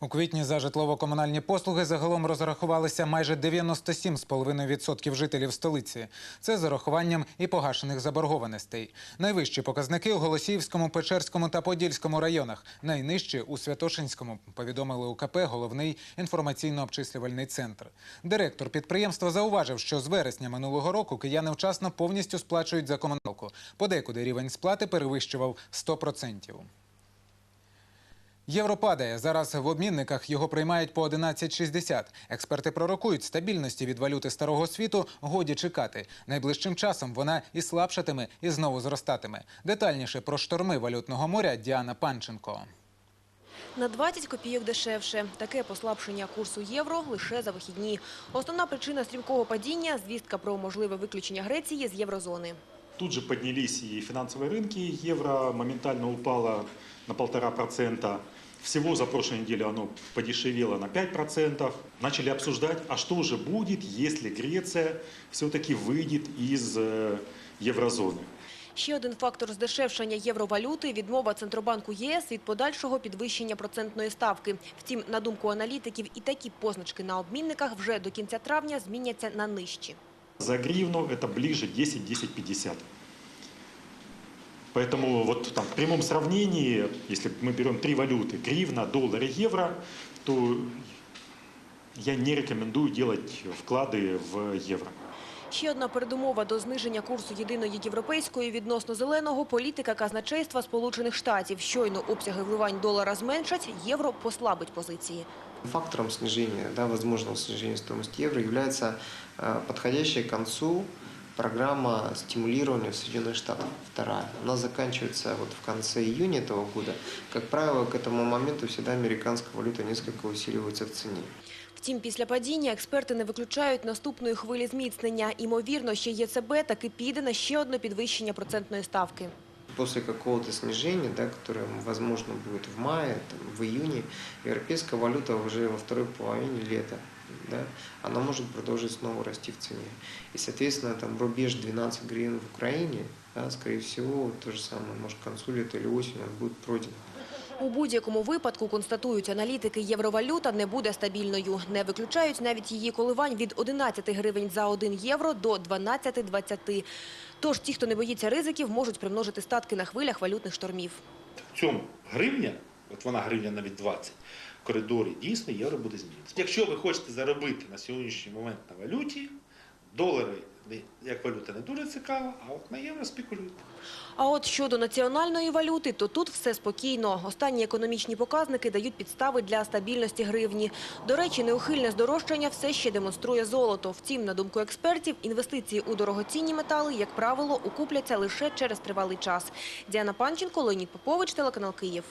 У квітні за житлово-комунальні послуги загалом розрахувалися майже 97,5% жителів столиці. Це з урахуванням і погашених заборгованостей. Найвищі показники у Голосіївському, Печерському та Подільському районах. Найнижчі у Святошинському, повідомили УКП головний інформаційно-обчислювальний центр. Директор підприємства зауважив, що з вересня минулого року кияни вчасно повністю сплачують за комуналку. Подекуди рівень сплати перевищував 100%. Євро падає. Зараз в обмінниках його приймають по 11,60. Експерти пророкують, стабільності від валюти старого світу годі чекати. Найближчим часом вона і слабшатиме, і знову зростатиме. Детальніше про шторми валютного моря Діана Панченко. На 20 копійок дешевше. Таке послабшення курсу євро лише за вихідні. Основна причина стрімкого падіння – звістка про можливе виключення Греції з єврозони. Тут же поднялись и финансовые рынки. Евро моментально упало на полтора процента. Всего за прошлую неделю оно подешевело на 5%. Начали обсуждать, а что же будет, если Греция все-таки выйдет из э, еврозоны. Ще один фактор здешевшення євровалюти – відмова Центробанку єС від подальшого підвищення процентної ставки. Втім, на думку аналітиків, і такі позначки на обмінниках вже до кінця травня зміняться на нижчі. За гривну это ближе 10-10,50. Поэтому вот там в прямом сравнении, если мы берем три валюты, гривна, доллар и евро, то я не рекомендую делать вклады в евро. Ще одна передумова до зниження курсу єдиної європейської відносно зеленого – політика казначейства Сполучених Штатів. Щойно обсяги вливань долара зменшать, євро послабить позиції. Фактором снижения, да, возможного снижения стоимости евро является э, подходящая к концу программа стимулирования в Соединенных Штатах, вторая. Она заканчивается вот в конце июня этого года. Как правило, к этому моменту всегда американская валюта несколько усиливается в цене. Втім, після падіння експерти не виключають наступної хвилі зміцнення. Імовірно, ще ЄЦБ таки піде на ще одне підвищення процентної ставки. После какого-то снижения, да, которое возможно будет в мае, там, в июне, европейская валюта уже во второй половине лета, да, она может продолжить снова расти в цене. И, соответственно, там рубеж 12 гривен в Украине, да, скорее всего, то же самое, может, к концу лета или осенью он будет пройден. У будь-якому випадку, констатують аналітики, євровалюта не буде стабільною. Не виключають навіть її коливань від 11 гривень за 1 євро до 12-20. Тож ті, хто не боїться ризиків, можуть примножити статки на хвилях валютних штормів. в цьому гривня, от вона гривня навіть 20, в коридорі дійсно євро буде змінитися. Якщо ви хочете заробити на сьогоднішній момент на валюті, долари як валюта не дуже цікава, а от на євро спекулюйте. А от щодо національної валюти, то тут все спокійно. Останні економічні показники дають підстави для стабільності гривні. До речі, неухильне здорожчання все ще демонструє золото. Втім, на думку експертів, інвестиції у дорогоцінні метали, як правило, окупляться лише через тривалий час. Діана Панченко, Леонід Попович, телеканал Київ.